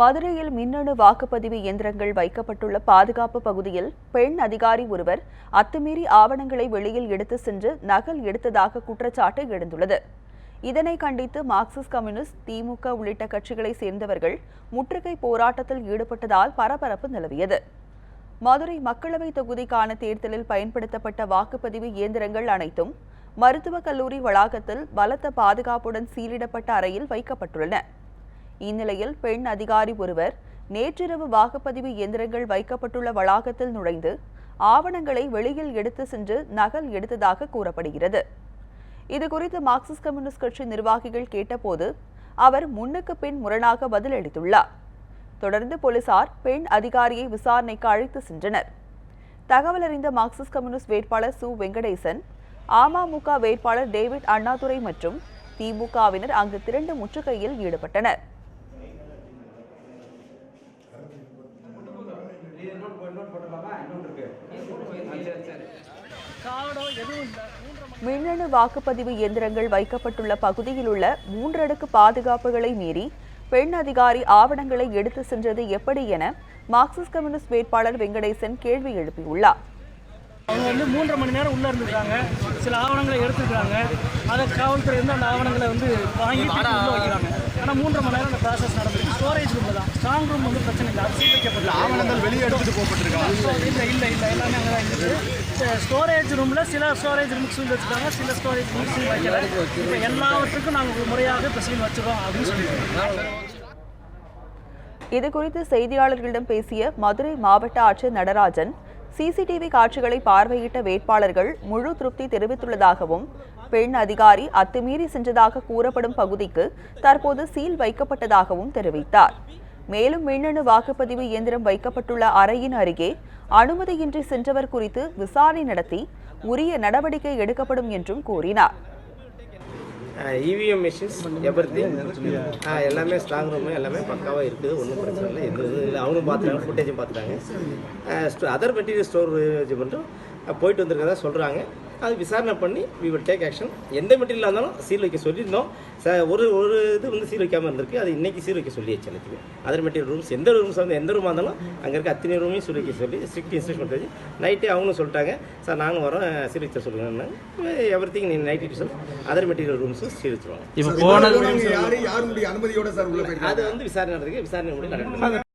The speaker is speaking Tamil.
மதுரையில் மின்னணு வாக்குப்பதிவு இயந்திரங்கள் வைக்கப்பட்டுள்ள பாதுகாப்பு பகுதியில் பெண் அதிகாரி ஒருவர் அத்துமீறி ஆவணங்களை வெளியில் எடுத்து சென்று நகல் எடுத்ததாக குற்றச்சாட்டு எழுந்துள்ளது. இதனை கண்டித்து மார்க்சிஸ்ட் கம்யூனிஸ்ட் திமுக உள்ளிட்ட கட்சிகளைச் சேர்ந்தவர்கள் முற்றுகை போராட்டத்தில் ஈடுபட்டதால் பரபரப்பு நிலவியது. மதுரை மக்களவை தொகுதிக்கான தேர்தலில் பயன்படுத்தப்பட்ட வாக்குப்பதிவு இயந்திரங்கள் அனைத்தும் மருத்துவக் கல்லூரி வளாகத்தில் பலத்த பாதுகாப்புடன் சீலிடப்பட்ட அறையில் வைக்கப்பட்டுள்ளன. இந்நிலையில் பெண் அதிகாரி ஒருவர் நேற்றிரவு வாக்குப்பதிவு இயந்திரங்கள் வைக்கப்பட்டுள்ள வளாகத்தில் நுழைந்து ஆவணங்களை வெளியில் எடுத்து சென்று நகல் எடுத்ததாக கூறப்படுகிறது. இதுகுறித்து மார்க்சிஸ்ட் கம்யூனிஸ்ட் கட்சி நிர்வாகிகள் கேட்டபோது அவர் முன்னுக்கு பின் முரணாக பதிலளித்துள்ளார் தொடர்ந்து போலீசார் பெண் அதிகாரியை விசாரணைக்கு அழைத்து சென்றனர். தகவல் அறிந்த மார்க்சிஸ்ட் கம்யூனிஸ்ட் வேட்பாளர் சு. வெங்கடேசன் அமமுக வேட்பாளர் டேவிட் அண்ணாதுரை மற்றும் திமுகவினர் அங்கு திரண்டு முற்றுகையில் ஈடுபட்டனர். மின்னணு வாக்குப்பதிவு இயந்திரங்கள் வைக்கப்பட்டுள்ள பகுதியில் உள்ள மூன்றடுக்கு பாதுகாப்புகளை மீறி பெண் அதிகாரி ஆவணங்களை எடுத்து சென்றது எப்படி என மார்க்சிஸ்ட் கம்யூனிஸ்ட் வேட்பாளர் வெங்கடேசன் கேள்வி எழுப்பியுள்ளார். அவங்க வந்து மூன்றரை மணி நேரம் உள்ளே இருந்திருக்காங்க. சில ஆவணங்களை எடுத்துருக்காங்க. அதை காவல்துறை வந்து அந்த ஆவணங்களை வந்து வாங்கி உள்ள வைக்கிறாங்க. ஆனால் மூன்றரை மணி நேரம் அந்த ப்ராசஸ் நடந்திருக்கு. ஸ்டோரேஜ் ரூமில் தான். ஸ்ட்ராங் ரூம் வந்து பிரச்சனை இல்லை. அது சீல் வைக்கப்படல ஆவணங்கள் வெளியே எடுத்துட்டு போகப்பட்டிருக்கா? இல்லை இல்லை இல்லை எல்லாமே அங்கே தான் இருக்குது ஸ்டோரேஜ் ரூமில் சில ஸ்டோரேஜ் ரூமுக்கு சீல் வச்சுருக்காங்க. சில ஸ்டோரேஜ் ரூமுக்கு சீல் வைக்கல. இப்போ எல்லாவற்றுக்கும் நாங்கள் முறையாக இப்போ சீல் வச்சுருக்கோம் அப்படின்னு சொல்லியிருக்கோம் இது குறித்து செய்தியாளர்களிடம் பேசிய மதுரை மாவட்ட ஆட்சியர் நடராஜன் சிசிடிவி காட்சிகளை பார்வையிட்ட வேட்பாளர்கள் முழு திருப்தி தெரிவித்துள்ளதாகவும் பெண் அதிகாரி அத்துமீறி சென்றதாக கூறப்படும் பகுதிக்கு தற்போது சீல் வைக்கப்பட்டதாகவும் தெரிவித்தார். மேலும் மின்னணு வாக்குப்பதிவு இயந்திரம் வைக்கப்பட்டுள்ள அறையின் அருகே அனுமதியின்றி சென்றவர் குறித்து விசாரணை நடத்தி உரிய நடவடிக்கை எடுக்கப்படும் என்றும் கூறினார். இவிஎம் மிஷின்ஸ் எவர்த்தி எல்லாமே ஸ்ட்ராங் ரூமு எல்லாமே பக்காவாக இருக்குது ஒன்றும் பிரச்சனை இல்லை. எந்த இல்லை அவங்களும் பார்த்துட்டாங்க ஃபுட்டேஜும் பார்த்துட்டாங்க. அதர் மெட்டீரியல் ஸ்டோர் மட்டும் போயிட்டு வந்திருக்கதா சொல்கிறாங்க அது விசாரணை பண்ணி வி வில் டேக் ஆக்ஷன் எந்த மெட்டீரியல் இருந்தாலும் சீல் வைக்க சொல்லியிருந்தோம். ச ஒரு ஒரு இது வந்து சீல் வைக்காமல் இருந்திருக்கு. அது இன்னைக்கு சீல் வைக்க சொல்லியாச்சு எல்லாத்தையுமே அதர் மெட்டீரியல் ரூம்ஸ் எந்த ரூம்ஸ் வந்து எந்த ரூமாக இருந்தாலும் அங்கே இருக்க அத்தனை ரூமையும் சீல் வைக்க சொல்லி ஸ்ட்ரிக்ட் இன்ஸ்ட்ரக்ஷன் கொடுத்தாச்சு. நைட்டே அவங்களும் சொல்லிட்டாங்க. சார் நாங்கள் வரோம். சீல் வைக்க சொல்லுங்கன்னா எவ்ரி திங் நீ நைட் சொல் அதர் மெட்டீரியல் ரூம்ஸும் சீல் வச்சுருவாங்க. இப்போ போனது யாருடைய அனுமதியோட சார் உள்ள அது வந்து விசாரணை நடக்குது. விசாரணை முடிவு நடக்குது.